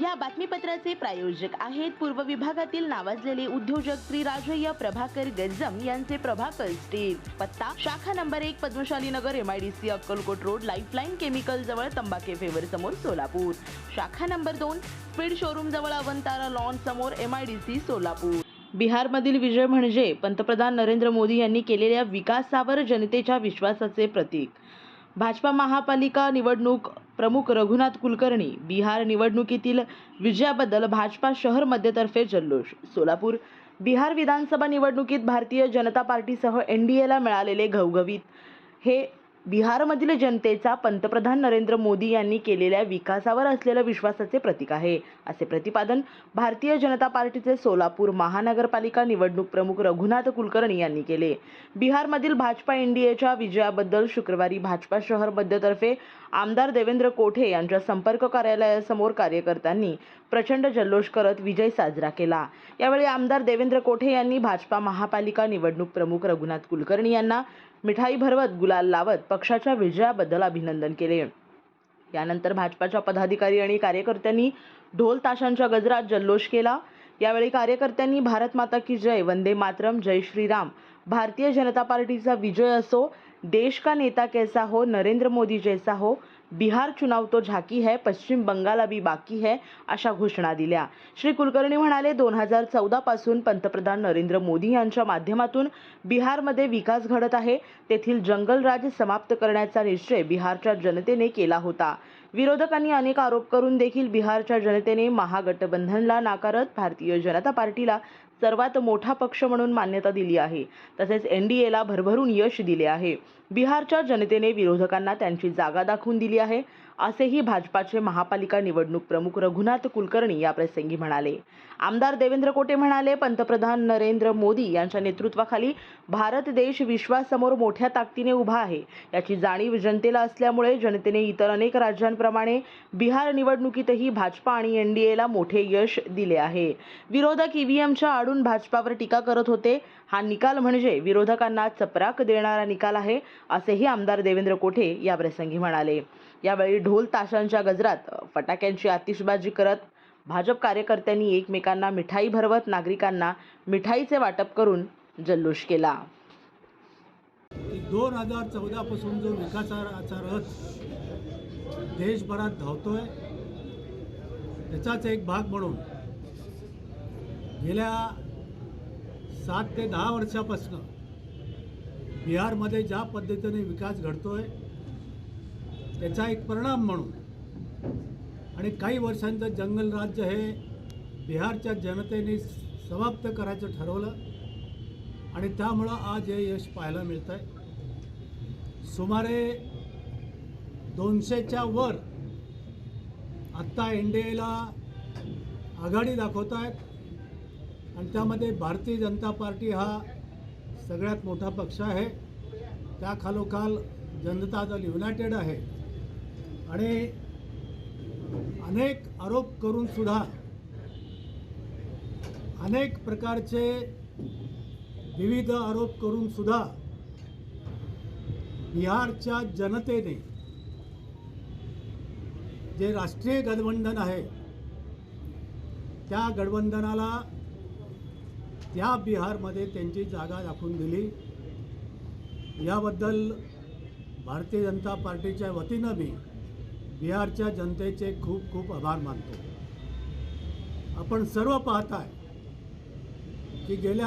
या बातमीपत्राचे प्रायोजक आहेत पूर्व विभागातील नावाजलेले उद्योजक श्री राजय्य प्रभाकर गज्जम यांचे प्रभाकर स्टील पत्ता शाखा नंबर एक Padmashali Nagar M I D C Akkalkot road lifeline chemical जवळ तंबाखे फेवर समोर सोलापूर. शाखा नंबर दोन स्पीड शोरूम जवळ अवंतारा लॉन समोर सी सोलापूर. बिहारमधील विजय म्हणजे पंतप्रधान नरेंद्र मोदी यांनी केलेल्या विकासावर जनतेच्या विश्वासाचे प्रतीक. भाजपा महापालिका निवडणूक प्रमुख रघुनाथ कुलकर्णी बिहार निवडणुकीतील विजयाबद्दल भाजपा शहर मध्यतर्फे जल्लोष. सोलापूर बिहार विधानसभा निवडणुकीत भारतीय जनता पार्टीसह एन डी एला मिळालेले घवघवीत. हे बिहारमधील जनतेचा पंतप्रधान नरेंद्र मोदी यांनी केलेल्या विकासावर असलेल्या विश्वासाचे प्रतीक आहे. असे प्रतिपादन भारतीय जनता पार्टीचे सोलापूर महानगरपालिका निवडणूक प्रमुख रघुनाथ कुलकर्णी यांनी केले. बिहारमधील भाजपा एनडीएच्या विजयाबद्दल शुक्रवारी भाजपा शहर मध्यतर्फे आमदार देवेंद्र कोठे यांच्या संपर्क कार्यालयासमोर कार्यकर्त्यांनी प्रचंड जल्लोष करत विजय साजरा केला. यावेळी आमदार देवेंद्र कोठे यांनी भाजपा महापालिका निवडणूक प्रमुख रघुनाथ कुलकर्णी यांना मिठाई भरवत गुलाल लावत पक्षाच्या विजयाबद्दल अभिनंदन केले. यानंतर भाजपाच्या पदाधिकारी आणि कार्यकर्त्यांनी ढोल ताशांच्या गजरात जल्लोष केला. यावेळी कार्यकर्त्यांनी भारत माता की जय वंदे मातरम जय श्रीराम भारतीय जनता पार्टीचा विजय असो देश का नेता कैसा हो नरेंद्र मोदी जैसा हो बिहार चुनाव तो झाकी है पश्चिम बंगाल अभी बाकी है अशा घोषणा दिल्या. श्री कुलकर्णी म्हणाले दोन हजार चौदा पासून पंतप्रधान नरेंद्र मोदी यांच्या माध्यमातून बिहारमध्ये विकास घडत आहे. तेथील जंगलराज समाप्त करण्याचा निश्चय बिहारच्या जनतेने केला होता. विरोधकांनी अनेक आरोप करून देखील बिहारच्या जनतेने महागठबंधनला नाकारत भारतीय जनता पार्टीला सर्वात मोठा पक्ष म्हणून मान्यता दिली आहे. तसेच एन डी एला भरभरून यश दिले आहे. बिहारच्या जनतेने विरोधकांना त्यांची जागा दाखवून दिली आहे. असेही भाजपाचे महापालिका निवडणूक प्रमुख रघुनाथ कुलकर्णी याप्रसंगी म्हणाले. आमदार देवेंद्र कोटे म्हणाले पंतप्रधान नरेंद्र मोदी यांच्या नेतृत्वाखाली भारत देश विश्वासमोर मोठ्या ताकदीने उभा आहे. याची जाणीव जनतेला असल्यामुळे जनतेने इतर अनेक राज्यांप्रमाणे बिहार निवडणुकीतही भाजपा आणि एन डी एला मोठे यश दिले आहे. विरोधक ईव्हीएमच्या आडून भाजपावर टीका करत होते. हा निकाल म्हणजे विरोधकांना चपराक देणारा निकाल आहे असेही आमदार देवेंद्र कोठे याप्रसंगी म्हणाले. यावेळी ढोल ताशांच्या गजरात फटाक्यांची आतिषबाजी करत भाजप कार्यकर्त्यांनी एकमेकांना मिठाई भरवत नागरिकांना मिठाईचे वाटप करून जल्लोष केला. दोन हजार चौदापासून जो विकासाचा रथ देशभरात धावतोय त्याचाच एक भाग म्हणून गेल्या सात ते दहा वर्षापासून बिहारमध्ये ज्या पद्धतीने विकास घडतोय त्याचा एक परिणाम म्हणून. आणि काही वर्षांचं जंगल राज्य हे बिहारच्या जनतेने समाप्त करायचं ठरवलं. आणि त्यामुळं आज हे यश पाहायला मिळतं आहे सुमारे दोनशेच्या वर आत्ता एन डी एला आघाडी दाखवत आहेत आणि त्यामध्ये भारतीय जनता पार्टी हा सगळ्यात मोठा पक्ष आहे. त्याखालोखाल जनता दल युनायटेड आहे. आणि अनेक आरोप करून सुद्धा अनेक प्रकारचे विविध आरोप करून सुद्धा बिहारच्या जनतेने जे राष्ट्रीय गठबंधन आहे त्या गठबंधनाला त्या बिहारमध्ये त्यांची जागा दाखवून दिली. याबद्दल भारतीय जनता पार्टीच्या वतीनं मी बिहारच्या जनतेचे खूप खूप आभार मानतो. आपण सर्व पाहताय की गेल्या